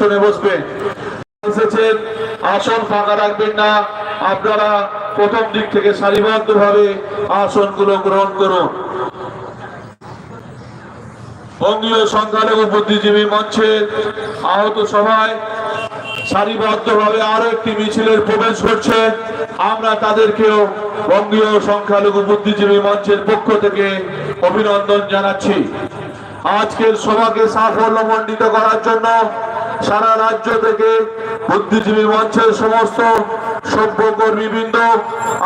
শুনে বসবেন। এসেছেন, আসন ফাঁকা রাখবেন না। আপনারা প্রথম দিক থেকে সারিবদ্ধ ভাবে আসনগুলো গ্রহণ করুন। বঙ্গীয় সংখ্যালঘু বুদ্ধিজীবী মঞ্চের আহত সভায় সারিবদ্ধভাবে আরও একটি মিছিলের প্রবেশ করছে আমরা তাদেরকেও বঙ্গীয় সংখ্যালঘু বুদ্ধিজীবী মঞ্চের পক্ষ থেকে অভিনন্দন জানাচ্ছি। আজকের সভাকে সাফল্য সাফল্যমণ্ডিত করার জন্য সারা রাজ্য থেকে বুদ্ধিজীবী মঞ্চের সমস্ত সভ্যকর্মীবৃন্দ,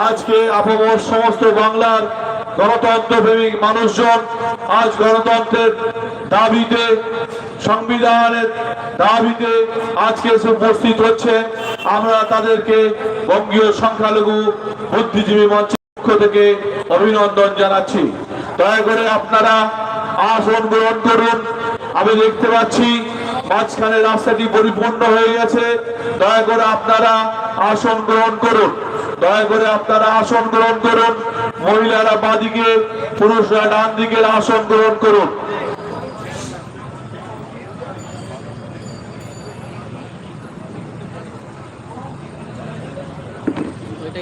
আজকে আপামর সমস্ত বাংলার গণতন্ত্র প্রেমিক মানুষজন আজ গণতন্ত্রের দাবিতে, সংবিধানের দাবিতে আজকে এসে উপস্থিত হচ্ছে আমরা তাদেরকে বঙ্গীয় সংখ্যালঘু বুদ্ধিজীবী মঞ্চের পক্ষ থেকে অভিনন্দন জানাচ্ছি। দয়া করে আপনারা আসন গ্রহণ করুন। আমি দেখতে পাচ্ছি মাঝখানে রাস্তাটি পরিপূর্ণ হয়ে গেছে। দয়া করে আপনারা আসন গ্রহণ করুন। দয়া করে আপনারা আসন গ্রহণ করুন। মহিলারা বাঁদিকে, পুরুষরা ডান দিকের আসন গ্রহণ করুন।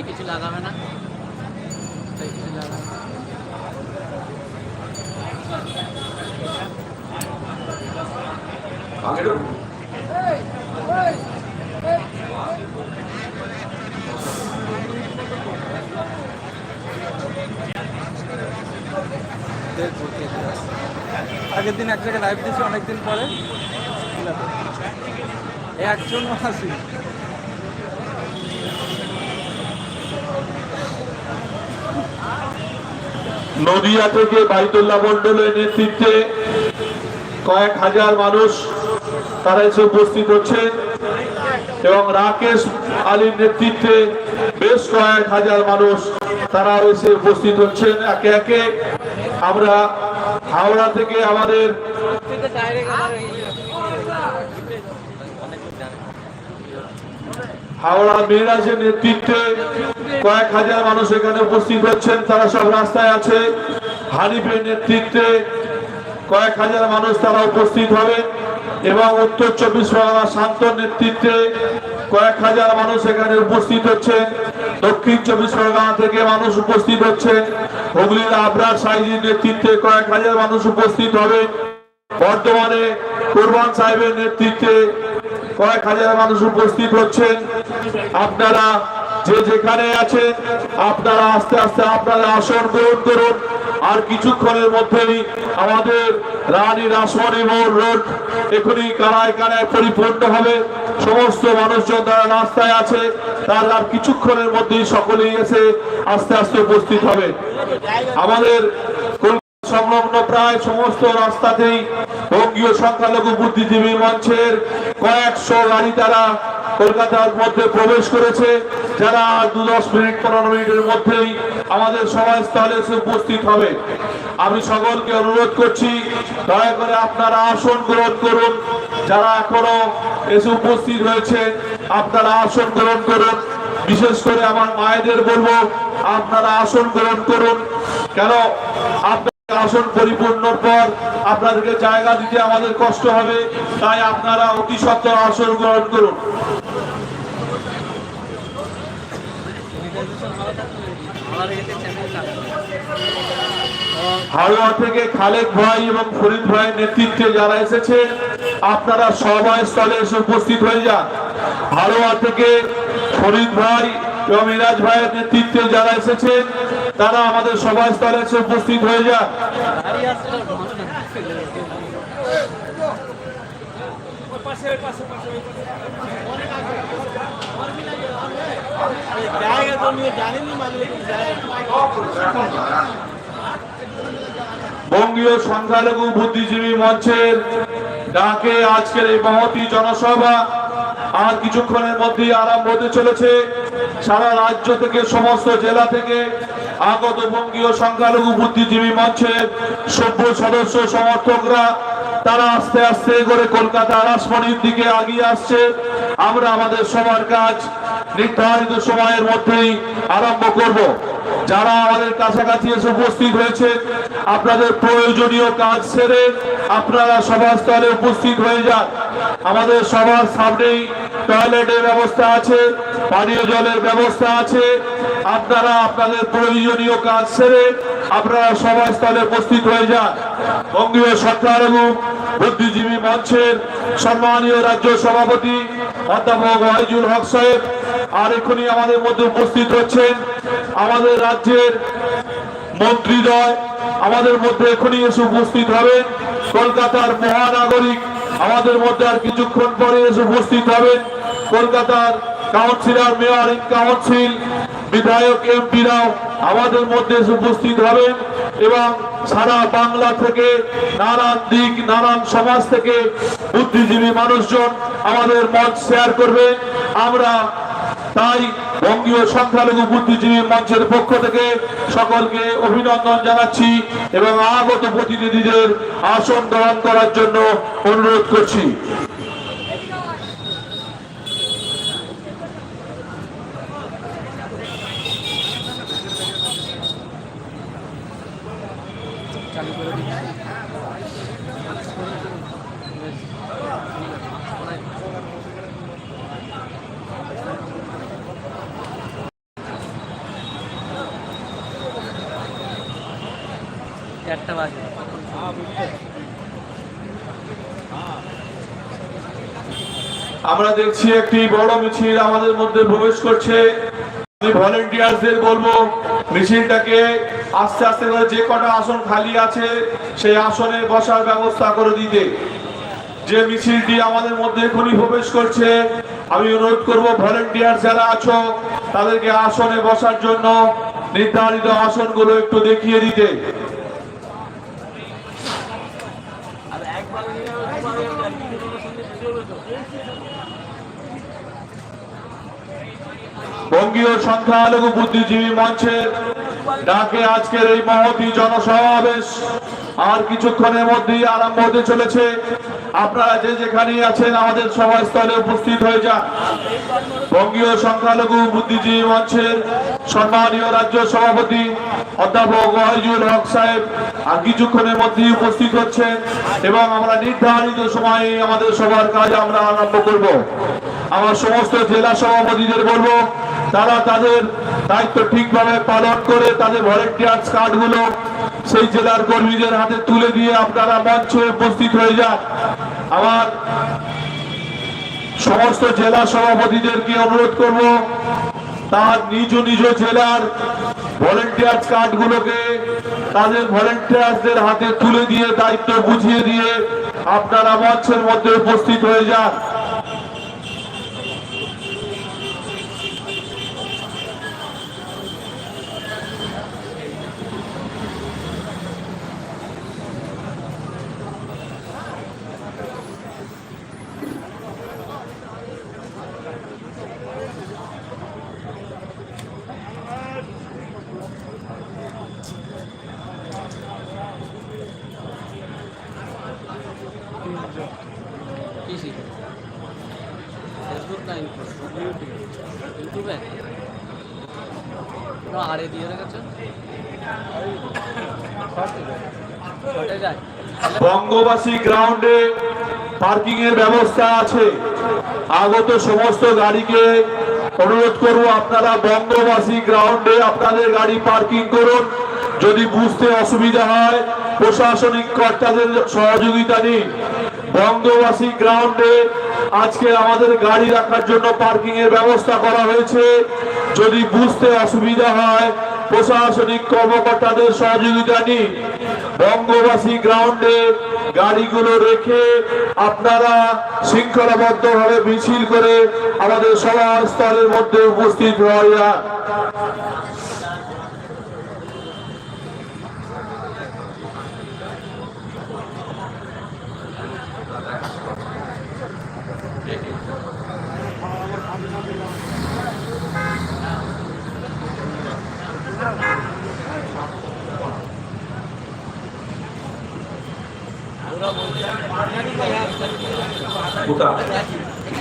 কিছু লাগাবে না ওইটাই কিছু লাগাবে না। দেখব দেখব। আগের দিন এক জায়গায় লাইভ দিয়েছি অনেকদিন পরে। একজন আসি। নদিয়া থেকে বাইতুল্লাহ মন্ডলের নেতৃত্বে কয়েক হাজার মানুষ তারা এসে উপস্থিত হচ্ছেন এবং রাকেশ আলীর নেতৃত্বে বেশ কয়েক হাজার মানুষ তারা এসে উপস্থিত হচ্ছেন একে একে। আমরা হাওড়া থেকে আমাদের হাওড়া মেয়েরাজের নেতৃত্বে কয়েক হাজার মানুষ এখানে উপস্থিত হচ্ছেন। তারা সব রাস্তায় আছে। হানিফের নেতৃত্বে কয়েক হাজার মানুষ তারা উপস্থিত হবে। এবং উত্তর চব্বিশ পরগনা শান্তর নেতৃত্বে কয়েক হাজার মানুষ এখানে উপস্থিত হচ্ছেন দক্ষিণ চব্বিশ পরগনা থেকে মানুষ উপস্থিত হচ্ছেন হুগলির আবরার সাইজির নেতৃত্বে কয়েক হাজার মানুষ উপস্থিত হবে। বর্ধমানে কুরবান সাহেবের নেতৃত্বে কয়েক হাজার মানুষ উপস্থিত হচ্ছেন। আপনারা যে যেখানে আছে আপনারা আস্তে আস্তে আপনারা আসন গ্রহণ করুন। আর কিছুক্ষণের মধ্যেই আমাদের রানী রাসমণি মোড় রোড এখনই কানায় কানায় পরিপূর্ণ হবে। সমস্ত মানুষজন তারা রাস্তায় আছে, তারা কিছুক্ষণের মধ্যেই সকলেই এসে আস্তে আস্তে উপস্থিত হবে। আমাদের সংলগ্ন প্রায় সমস্ত রাস্তাতেই বঙ্গীয় সংখ্যালঘু বুদ্ধিজীবী মঞ্চের কয়েকশো গাড়ি তারা কলকাতার মধ্যে প্রবেশ করেছে। যারা দু দশ মিনিট, পনেরো মিনিটের মধ্যেই আমাদের সভাস্থলে এসে উপস্থিত হবে। আমি সকলকে অনুরোধ করছি, দয়া করে আপনারা আসন গ্রহণ করুন। যারা এখনও এসে উপস্থিত হয়েছে আপনারা আসন গ্রহণ করুন। বিশেষ করে আমার মায়েদের বলব, আপনারা আসন গ্রহণ করুন। কেন? আপনার আসন পরিপূর্ণর পর আপনাদেরকে জায়গা দিতে আমাদের কষ্ট হবে, তাই আপনারা অতি সত্ত্বর আসন গ্রহণ করুন। হাওড়া থেকে খালেদ ভাই এবং ফরিদ ভাইয়ের নেতৃত্বে যারা এসেছে, আপনারা সভাস্থলে এসে উপস্থিত হয়ে যান। হাওড়া থেকে ফরিদ ভাই এবং মিরাজ ভাইয়ের নেতৃত্বে যারা এসেছেন তারা আমাদের সভাস্থলে এসে উপস্থিত হয়ে যান। বঙ্গীয় সংখ্যালঘু বুদ্ধিজীবী মঞ্চের ডাকে আজকের এই মহতি জনসভা আর কিছুক্ষণের মধ্যেই আরম্ভ হতে চলেছে সারা রাজ্য থেকে, সমস্ত জেলা থেকে আগত বঙ্গীয় সংখ্যালঘু বুদ্ধিজীবী মঞ্চের সভ্য সদস্য সমর্থকরা, তারা আস্তে আস্তে করে কলকাতা রাজমণির দিকে আগিয়ে আসছে। আমরা আমাদের সবার কাজ নির্ধারিত সময়ের মধ্যেই আরম্ভ করব। যারা আমাদের কাছাকাছি এসে উপস্থিত হয়েছে, আপনাদের প্রয়োজনীয় কাজ সেরে আপনারা সভাস্থলে উপস্থিত হয়ে যান। আমাদের সবার সামনেই টয়লেটের ব্যবস্থা আছে, পানীয় জলের ব্যবস্থা আছে। আপনারা আপনাদের প্রয়োজনীয় কাজ সেরে আপনারা সভাস্থলে উপস্থিত হয়ে যান। বঙ্গীয় সংখ্যালঘু বুদ্ধিজীবী মঞ্চের সম্মানীয় রাজ্য সভাপতি অধ্যাপক ওয়াইজুল হক সাহেব আর এখনই আমাদের মধ্যে উপস্থিত হচ্ছেন আমাদের রাজ্যের মন্ত্রীদ্বয় আমাদের মধ্যে এখনই এসে উপস্থিত হবেন। কলকাতার মহানাগরিক আমাদের মধ্যে আর কিছুক্ষণ পরে এসে উপস্থিত হবেন। কলকাতার কাউন্সিলর, মেয়র, ইন কাউন্সিল, বিধায়ক, এমপিরাও আমাদের মধ্যে এসে উপস্থিত হবেন এবং সারা বাংলা থেকে নানান দিক, নানান সমাজ থেকে বুদ্ধিজীবী মানুষজন আমাদের মঞ্চ শেয়ার করবেন আমরা তাই বঙ্গীয় সংখ্যালঘু বুদ্ধিজীবী মঞ্চের পক্ষ থেকে সকলকে অভিনন্দন জানাচ্ছি এবং আগত প্রতিনিধিদের আসন গ্রহণ করার জন্য অনুরোধ করছি। একটি বড় মিছিল আমাদের মধ্যে প্রবেশ করছে। আমি ভলেন্টিয়ারদের বলব, মিছিলটাকে আস্তে আস্তে করে যে কটা আসন খালি আছে, সেই আসনে বসার ব্যবস্থা করে দিতে। যে মিছিলটি আমাদের মধ্যে এখনই প্রবেশ করছে, আমি অনুরোধ করব ভলেন্টিয়ার যারা আছো, তাদেরকে আসনে বসার জন্য নির্ধারিত আসনগুলো একটু দেখিয়ে দিতে। বঙ্গীয় সংখ্যালঘু বুদ্ধিজীবী মঞ্চের ডাকে আজকের এই মহতি জনসমাবেশ। আর কিছুক্ষণের মধ্যেই আরম্ভ হতে চলেছে। আপনারা যে যেখানেই আছেন, আমাদের সভাস্থলে উপস্থিত হয়ে যান। বঙ্গীয় সংখ্যালঘু বুদ্ধিজীবী মঞ্চের সম্মানীয় রাজ্য সভাপতি অধ্যাপক ওয়াহিজুল হক সাহেব আর কিছুক্ষণের মধ্যেই উপস্থিত হচ্ছেন এবং আমরা নির্ধারিত সময়ে আমাদের সবার কাজ আমরা আরম্ভ করব। আমার সমস্ত জেলা সভাপতিদের বলব তারা তাদের দায়িত্ব ঠিকভাবে পালন করে তাদের ভলেন্টিয়ার্স কার্ডগুলো সেই জেলার কর্মীদের হাতে তুলে দিয়ে আপনারা মঞ্চে উপস্থিত হয়ে যান। আমার সমস্ত জেলা সভাপতিদেরকে অনুরোধ করব, তার নিজ নিজ জেলার ভলেন্টিয়ার্স কার্ডগুলোকে তাদের ভলেন্টিয়ার্সদের হাতে তুলে দিয়ে, দায়িত্ব বুঝিয়ে দিয়ে আপনারা মঞ্চের মধ্যে উপস্থিত হয়ে যান। বঙ্গবাসী গ্রাউন্ডে পার্কিং এর ব্যবস্থা আছে। আগত সমস্ত গাড়িকে অনুরোধ করব আপনারা বঙ্গবাসী গ্রাউন্ডে আপনাদের গাড়ি পার্কিং করুন। যদি বুঝতে অসুবিধা হয়, প্রশাসনিক কর্তাদের সহযোগিতা নিন। বঙ্গবাসী গ্রাউন্ডে আজকে আমাদের গাড়ি রাখার জন্য পার্কিং এর ব্যবস্থা করা হয়েছে। যদি বুঝতে অসুবিধা হয় প্রশাসনিক কর্মকর্তাদের সহযোগিতা নিন। বঙ্গবাসী গ্রাউন্ডে গাড়িগুলো রেখে আপনারা শৃঙ্খলাবদ্ধভাবে মিছিল করে আমাদের সভাস্থলের মধ্যে উপস্থিত হয়ে যান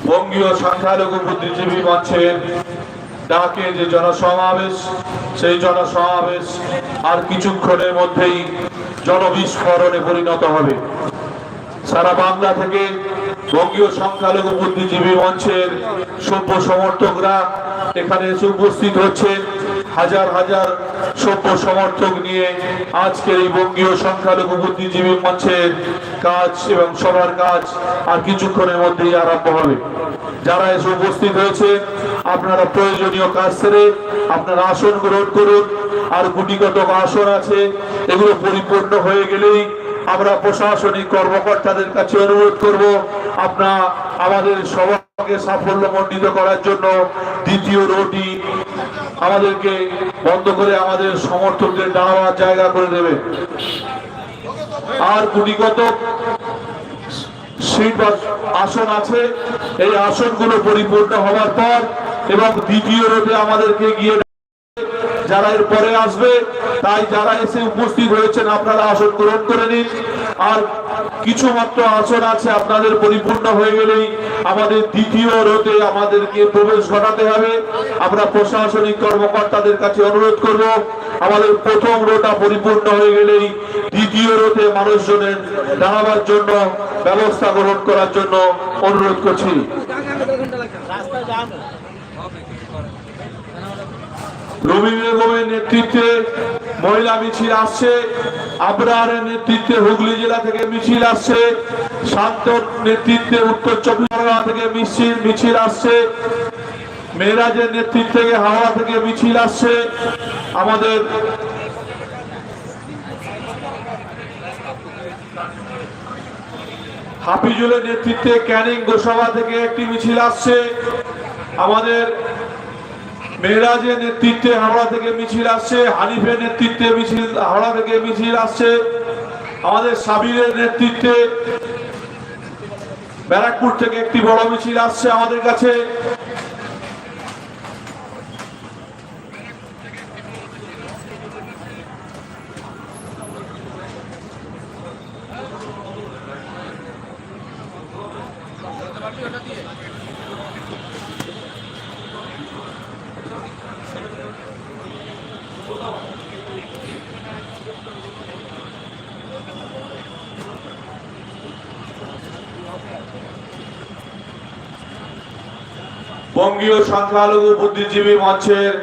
বঙ্গীয় সংখ্যালঘু বুদ্ধিজীবী মঞ্চের ডাকে যে জনসমাবেশ, সেই জনসমাবেশ আর কিছুক্ষণের মধ্যেই জনবিস্ফোরণে পরিণত হবে। সারা বাংলা থেকে বঙ্গীয় সংখ্যালঘু বুদ্ধিজীবী মঞ্চের সভ্য সমর্থকরা এখানে এসে উপস্থিত হচ্ছেন হাজার হাজার সভ্য সমর্থক নিয়ে আজকের এই বঙ্গীয় সংখ্যালঘু বুদ্ধিজীবী মঞ্চের কাজ এবং সবার কাজ আর কিছুক্ষণের মধ্যেই আরম্ভ হবে। যারা এসে উপস্থিত হয়েছে, আপনারা প্রয়োজনীয় কাজ সেরে আপনারা আসন গ্রহণ করুন। আর গুটিগত আসন আছে, এগুলো পরিপূর্ণ হয়ে গেলেই আমরা প্রশাসনিক কর্মকর্তাদের কাছে অনুরোধ করব, আপনার আমাদের সবাইকে সাফল্য মণ্ডিত করার জন্য দ্বিতীয় রোডটি আমাদেরকে বন্ধ করে আমাদের সমর্থকদের দাঁড়াবার জায়গা করে দেবে। আর বা আসন আছে, এই আসনগুলো পরিপূর্ণ হওয়ার পর এবং দ্বিতীয় রোডে আমাদেরকে গিয়ে যারা এর পরে আসবে, তাই যারা এসে উপস্থিত হয়েছেন, আপনারা আসন গ্রহণ করে নিন। আর কিছু মাত্র আসন আছে, আপনাদের পরিপূর্ণ হয়ে গেলেই আমাদের দ্বিতীয় রোতে আমাদেরকে প্রবেশ ঘটাতে হবে। আমরা প্রশাসনিক কর্মকর্তাদের কাছে অনুরোধ করব, আমাদের প্রথম রোটা পরিপূর্ণ হয়ে গেলেই দ্বিতীয় রোতে মানুষজনের দাঁড়াবার জন্য, ব্যবস্থা গ্রহণ করার জন্য অনুরোধ করছি। রবি বেগমের নেতৃত্বে মহিলা মিছিল আসছে, আবরারের নেতৃত্বে হুগলি জেলা থেকে মিছিল আসছে, শান্তর নেতৃত্বে উত্তর চব্বিশ পরগনা থেকে মিছিল মিছিল আসছে মেয়েরাজের নেতৃত্ব থেকে হাওড়া থেকে মিছিল আসছে। আমাদের হাফিজুলের নেতৃত্বে ক্যানিং গোসাবা থেকে একটি মিছিল আসছে। আমাদের মেহরাজের নেতৃত্বে হাওড়া থেকে মিছিল আসছে, হানিফের নেতৃত্বে মিছিল, হাওড়া থেকে মিছিল আসছে। আমাদের সাবিরের নেতৃত্বে ব্যারাকপুর থেকে একটি বড় মিছিল আসছে আমাদের কাছে। বঙ্গীয় সংখ্যালঘু বুদ্ধিজীবী মঞ্চের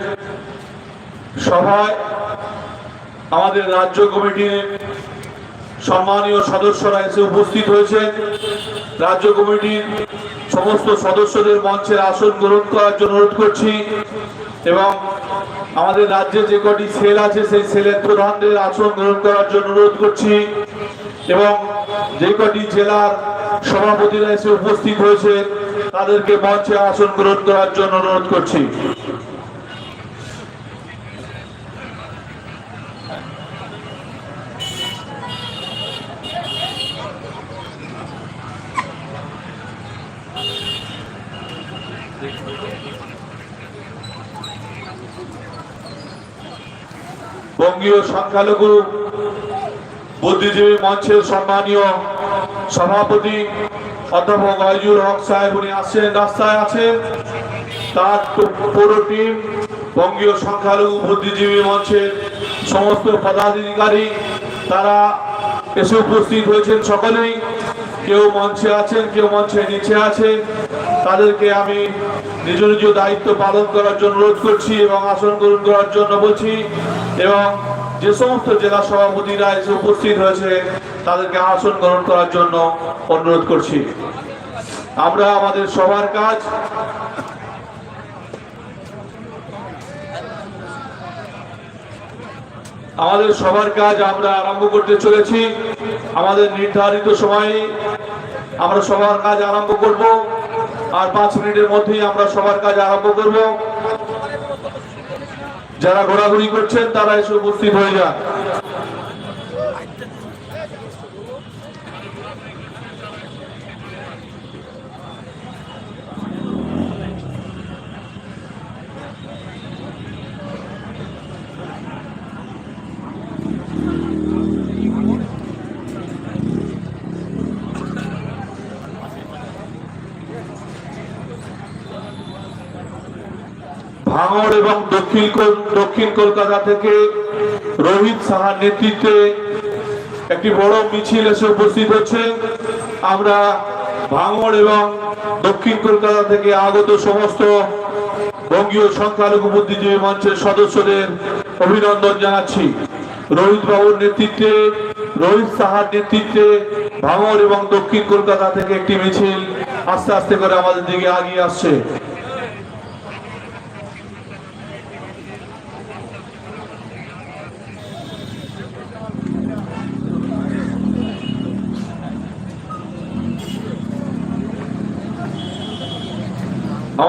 সভায় আমাদের রাজ্য কমিটির সম্মানীয় সদস্যরা এসে উপস্থিত হয়েছে রাজ্য কমিটির সমস্ত সদস্যদের মঞ্চের আসন গ্রহণ করার জন্য অনুরোধ করছি এবং আমাদের রাজ্যে যে কটি সেল আছে, সেই সেলের প্রধানদের আসন গ্রহণ করার জন্য অনুরোধ করছি এবং যে কটি জেলার সভাপতিরা এসে উপস্থিত হয়েছে তাদেরকে মঞ্চে আসন গ্রহণ করার জন্য অনুরোধ করছি। বঙ্গীয় সংখ্যালঘু বুদ্ধিজীবী মঞ্চের সম্মানীয় সভাপতি অধ্যাপক আইজুল হক সাহেব, উনি আসছেন, রাস্তায় আছেন। তার পুরো টিম বঙ্গীয় সংখ্যালঘু বুদ্ধিজীবী মঞ্চের সমস্ত পদাধিকারী, তারা এসে উপস্থিত হয়েছেন সকলেই। কেউ মঞ্চে আছেন, কেউ মঞ্চে নিচে আছেন। তাদেরকে আমি নিজ নিজ দায়িত্ব পালন করার জন্য অনুরোধ করছি এবং আসন গ্রহণ করার জন্য বলছি এবং যে সমস্ত জেলা সভাপতিরা এসে উপস্থিত হয়েছে তাদেরকে আসন গ্রহণ করার জন্য অনুরোধ করছি। আমরা আমাদের সবার কাজ আমাদের সবার কাজ আমরা আরম্ভ করতে চলেছি। আমাদের নির্ধারিত সময়ে আমরা সবার কাজ আরম্ভ করব। আর পাঁচ মিনিটের মধ্যেই আমরা সবার কাজ আরম্ভ করব। যারা ঘোরাঘুরি করছেন তারা এসে উপস্থিত হয়ে যান। ভাঙড় এবং দক্ষিণ দক্ষিণ কলকাতা থেকে রোহিত সাহার নেতৃত্বে একটি বড় মিছিল এসে উপস্থিত হচ্ছে। আমরা ভাঙড় এবং দক্ষিণ কলকাতা থেকে আগত সমস্ত বঙ্গীয় সংখ্যালঘু বুদ্ধিজীবী মঞ্চের সদস্যদের অভিনন্দন জানাচ্ছি। রোহিত বাবুর নেতৃত্বে, রোহিত সাহার নেতৃত্বে ভাঙড় এবং দক্ষিণ কলকাতা থেকে একটি মিছিল আস্তে আস্তে করে আমাদের দিকে এগিয়ে আসছে।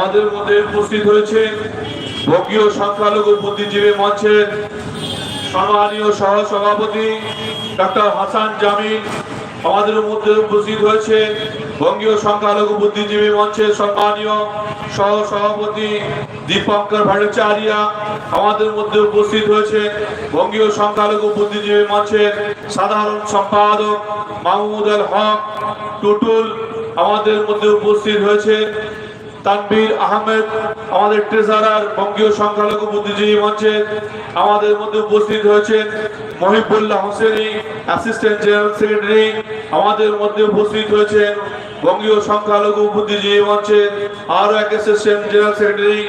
আমাদের মধ্যে উপস্থিত হয়েছে বঙ্গীয় সংখ্যালঘু বুদ্ধিজীবী মঞ্চের সম্মানীয় সহ সভাপতি ডক্টর হাসান জামিন আমাদের মধ্যে উপস্থিত হয়েছে বঙ্গীয় সংখ্যালঘু বুদ্ধিজীবী মঞ্চের সম্মানীয় সহ সভাপতি দীপঙ্কর ভট্টাচার্যা আমাদের মধ্যে উপস্থিত হয়েছে বঙ্গীয় সংখ্যালঘু বুদ্ধিজীবী মঞ্চের সাধারণ সম্পাদক মাহমুদ আল হক, টুটুল। আমাদের মধ্যে উপস্থিত হয়েছে তানবীর আহমেদ, আমাদের ট্রেজারার বঙ্গীয় সংখ্যালঘু বুদ্ধিজীবী মঞ্চে আমাদের মধ্যে উপস্থিত হয়েছেন Mohibullah Hosseini assistant general secretary আমাদের মধ্যে উপস্থিত হয়েছেন বঙ্গীয় সংখ্যালঘু বুদ্ধিজীবী মঞ্চে আরও এক assistant general secretary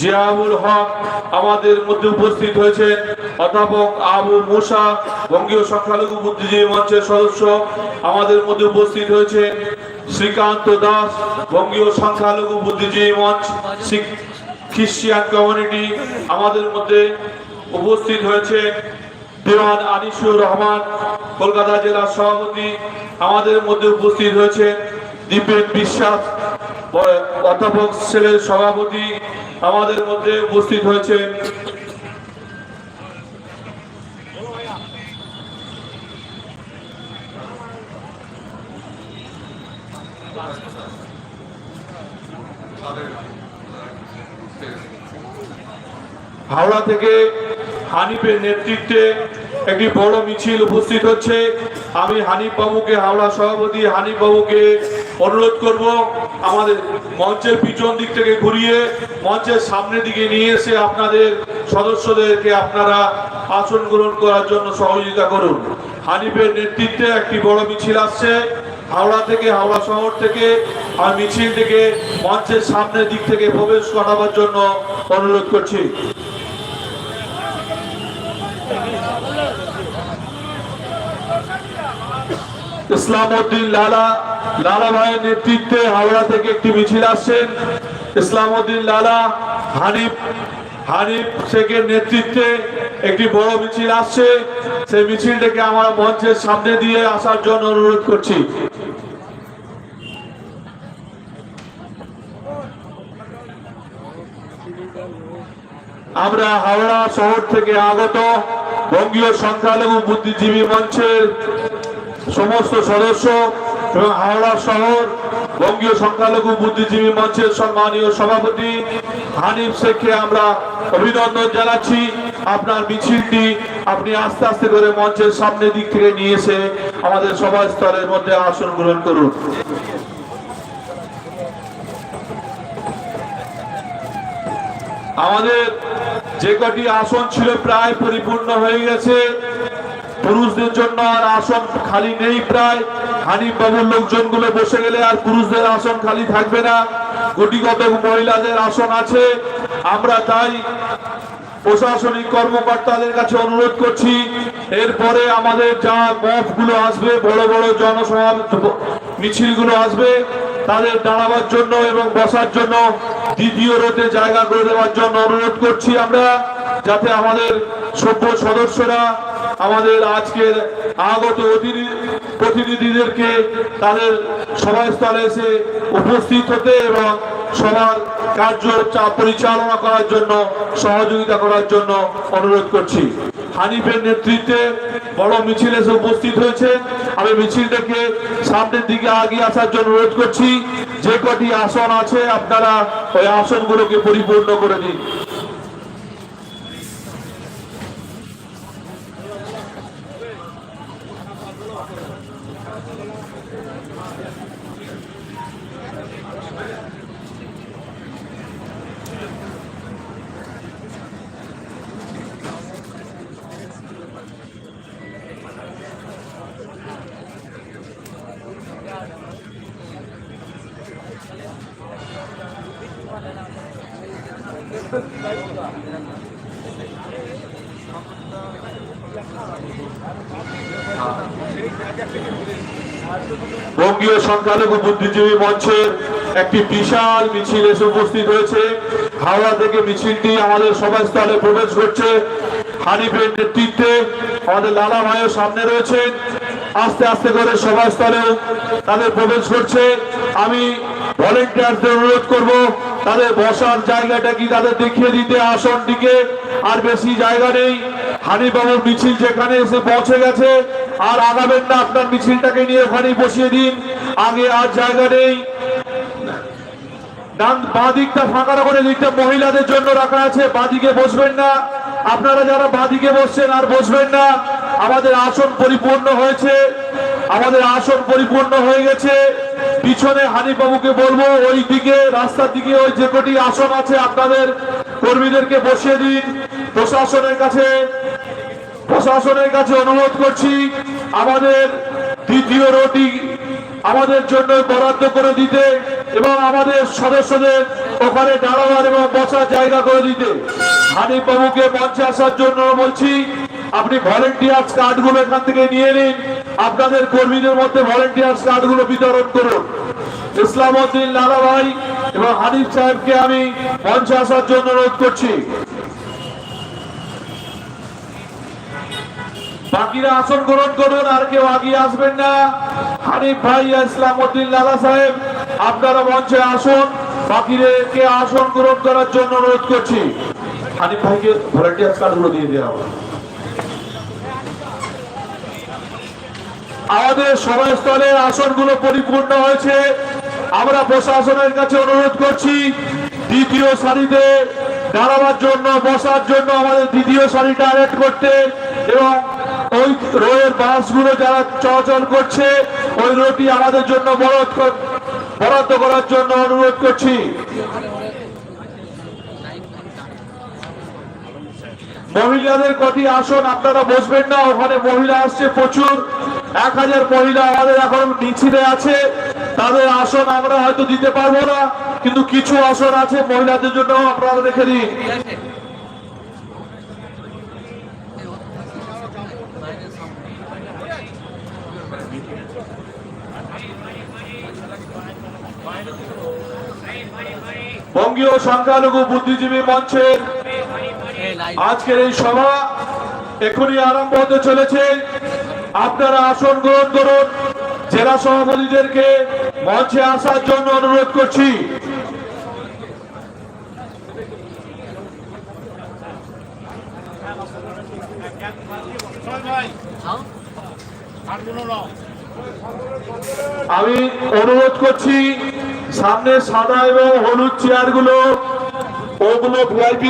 Ziaul Haque, আমাদের মধ্যে উপস্থিত হয়েছেন অধ্যাপক আবু মুসা, বঙ্গীয় সংখ্যালঘু বুদ্ধিজীবী মঞ্চের সদস্য, আমাদের মধ্যে উপস্থিত হয়েছে শ্রীকান্ত দাস, বঙ্গীয় সংখ্যালঘু বুদ্ধিজীবী মঞ্চ খ্রিস্টিয়ান কমিউনিটি আমাদের মধ্যে উপস্থিত হয়েছে। দেওয়ান আনিসুর রহমান, কলকাতা জেলার সভাপতি, আমাদের মধ্যে উপস্থিত হয়েছে দীপেন বিশ্বাস, অধ্যাপক সেলের সভাপতি, আমাদের মধ্যে উপস্থিত হয়েছে হাওড়া থেকে হানিফের নেতৃত্বে একটি বড় মিছিল উপস্থিত হচ্ছে। আমি হানিফ বাবুকে, হাওড়া সভাপতি হানিফ বাবুকে অনুরোধ করব আমাদের মঞ্চের পিছন দিক থেকে ঘুরিয়ে, মঞ্চের সামনের দিকে নিয়ে এসে আপনাদের সদস্যদেরকে আপনারা আসন গ্রহণ করার জন্য সহযোগিতা করুন। হানিফের নেতৃত্বে একটি বড় মিছিল আসছে। হাওড়া থেকে, হাওড়া শহর থেকে আর মিছিল থেকে মঞ্চের সামনের দিক থেকে প্রবেশ করাবার জন্য অনুরোধ করছি। ইসলামউদ্দিন লালা লালা ভাইয়ের নেতৃত্বে হাওড়া থেকে একটি মিছিল আসছেন। ইসলামউদ্দিন লালা, হানিফ হানিফ শেখের নেতৃত্বে একটি বড় মিছিল আসছে। সেই মিছিলটাকে আমরা মঞ্চের সামনে দিয়ে আসার জন্য অনুরোধ করছি। আমরা হাওড়া শহর থেকে আগত বঙ্গীয় সংখ্যালঘু বুদ্ধিজীবী মঞ্চের সমস্ত সদস্য এবং হাওড়া শহর, বঙ্গীয় সংখ্যালঘু বুদ্ধিজীবী মঞ্চের সম্মানীয় সভাপতি হানিফ শেখকে আমরা অভিনন্দন জানাচ্ছি। আপনার মিছিলটি আপনি আস্তে আস্তে করে মঞ্চের সামনের দিক থেকে নিয়ে এসে আমাদের সভাস্থলের মধ্যে আসন গ্রহণ করুন। আমাদের যে কটি আসন ছিল প্রায় পরিপূর্ণ হয়ে গেছে। পুরুষদের জন্য আর আসন খালি নেই প্রায়। হানিফ বাবুর লোকজনগুলো বসে গেলে আর পুরুষদের আসন খালি থাকবে না। কোটি মহিলাদের আসন আছে। আমরা তাই প্রশাসনিক কর্মকর্তাদের কাছে অনুরোধ করছি, এরপরে আমাদের যা মফগুলো আসবে, বড় বড় জনসভা মিছিলগুলো আসবে, তাদের দাঁড়াবার জন্য এবং বসার জন্য দ্বিতীয় রোতে জায়গা করে দেওয়ার জন্য অনুরোধ করছি আমরা, যাতে আমাদের সভ্য সদস্যরা আমাদের আজকের আগত প্রতিনিধিদেরকে তাদের সভাস্থলে এসে উপস্থিত হতে এবং সবার কার্য পরিচালনা করার জন্য, সহযোগিতা করার জন্য অনুরোধ করছি। হানিফের নেতৃত্বে বড় মিছিল এসে উপস্থিত হয়েছে। আমি মিছিলটাকে সামনের দিকে আগিয়ে আসার জন্য অনুরোধ করছি। যে কটি আসন আছে, আপনারা ওই আসনগুলোকে পরিপূর্ণ করে দিন। বঙ্গীয় সংখ্যালঘু বুদ্ধিজীবী মঞ্চের একটি বিশাল মিছিল এসে উপস্থিত হয়েছে। হাওড়া থেকে মিছিলটি আমাদের সভাস্থলে প্রবেশ করছে। হানিফের নেতৃত্বে আমাদের লালা ভাইয়ের সামনে রয়েছেন। আস্তে আস্তে করে সভাস্থলেও তাদের প্রবেশ করছে। আমি ভলেন্টিয়ারদের অনুরোধ করব, তাদের বসার জায়গাটা কি তাদের দেখিয়ে দিতে আসনটিকে আর বেশি জায়গা নেই। হানিবাবুর মিছিল যেখানে এসে পৌঁছে গেছে। আর আগাবেন না, আপনার মিছিলটাকে নিয়ে ওখানেই বসিয়ে দিন। আগে আর জায়গা নেই। ডান বাঁ দিকটা ফাঁকা করে দিকটা মহিলাদের জন্য রাখা আছে। বাঁ দিকে বসবেন না। আপনারা যারা বাঁ দিকে বসছেন আর বসবেন না, আমাদের আসন পরিপূর্ণ হয়েছে। আমাদের আসন পরিপূর্ণ হয়ে গেছে। পিছনে হানিবাবুকে বলব, ওই দিকে, রাস্তার দিকে ওই যে কটি আসন আছে, আপনাদের কর্মীদেরকে বসিয়ে দিন। প্রশাসনের কাছে প্রশাসনের কাছে অনুরোধ করছি, আমাদের দ্বিতীয় রোটি আমাদের জন্য বরাদ্দ করে দিতে এবং আমাদের সদস্যদের ওখানে দাঁড়াবার এবং বসার জায়গা করে দিতে। হানিফ বাবুকে মঞ্চে আসার জন্য বলছি, আপনি ভলেন্টিয়ার্স কার্ডগুলো এখান থেকে নিয়ে নিন। আপনাদের কর্মীদের মধ্যে ভলেন্টিয়ার্স কার্ডগুলো বিতরণ করুন। ইসলাম উদ্দিন লালা ভাই এবং হানিফ সাহেবকে আমি মঞ্চে আসার জন্য অনুরোধ করছি। বাকিরা আসন গ্রহণ করুন, আর কেউ আগিয়ে আসবেন না। হানিফ ভাই ইসলাম উদ্দিন লালা সাহেব, আপনারা মঞ্চে আসুন। বাকিদেরকে আসন গ্রহণ করার জন্য অনুরোধ করছি। হানিফ ভাইকে ভলেন্টিয়ার্স কার্ডগুলো দিয়ে দেওয়া হবে। আমাদের সভাস্থলের আসনগুলো পরিপূর্ণ হয়েছে। আমরা প্রশাসনের কাছে অনুরোধ করছি, দ্বিতীয় সারিতে দাঁড়াবার জন্য, বসার জন্য আমাদের দ্বিতীয় সারিটা অ্যারেট করতে এবং ওই রোয়ের বাসগুলো যারা চলাচল করছে, ওই রোডটি আমাদের জন্য বরাদ্দ করার জন্য অনুরোধ করছি। মহিলাদের কটি আসন, আপনারা বসবেন না, ওখানে মহিলা আসছে প্রচুর। এক হাজার মহিলা আমাদের এখন মিছিলে আছে। তাদের আসন আমরা হয়তো দিতে পারব না, কিন্তু কিছু আসন আছে মহিলাদের জন্য আপনারা রেখে দিন বঙ্গীয় সংখ্যালঘু বুদ্ধিজীবী মঞ্চের আজকের এই সভা এখনই আরম্ভ হতে চলেছে। আপনারা আসন গ্রহণ করুন। জেলা সভাপতিদেরকে মঞ্চে আসার জন্য অনুরোধ করছি। আমি অনুরোধ করছি সামনে সাদা এবং হলুদ চেয়ারগুলো ওগুলো ভিআইপি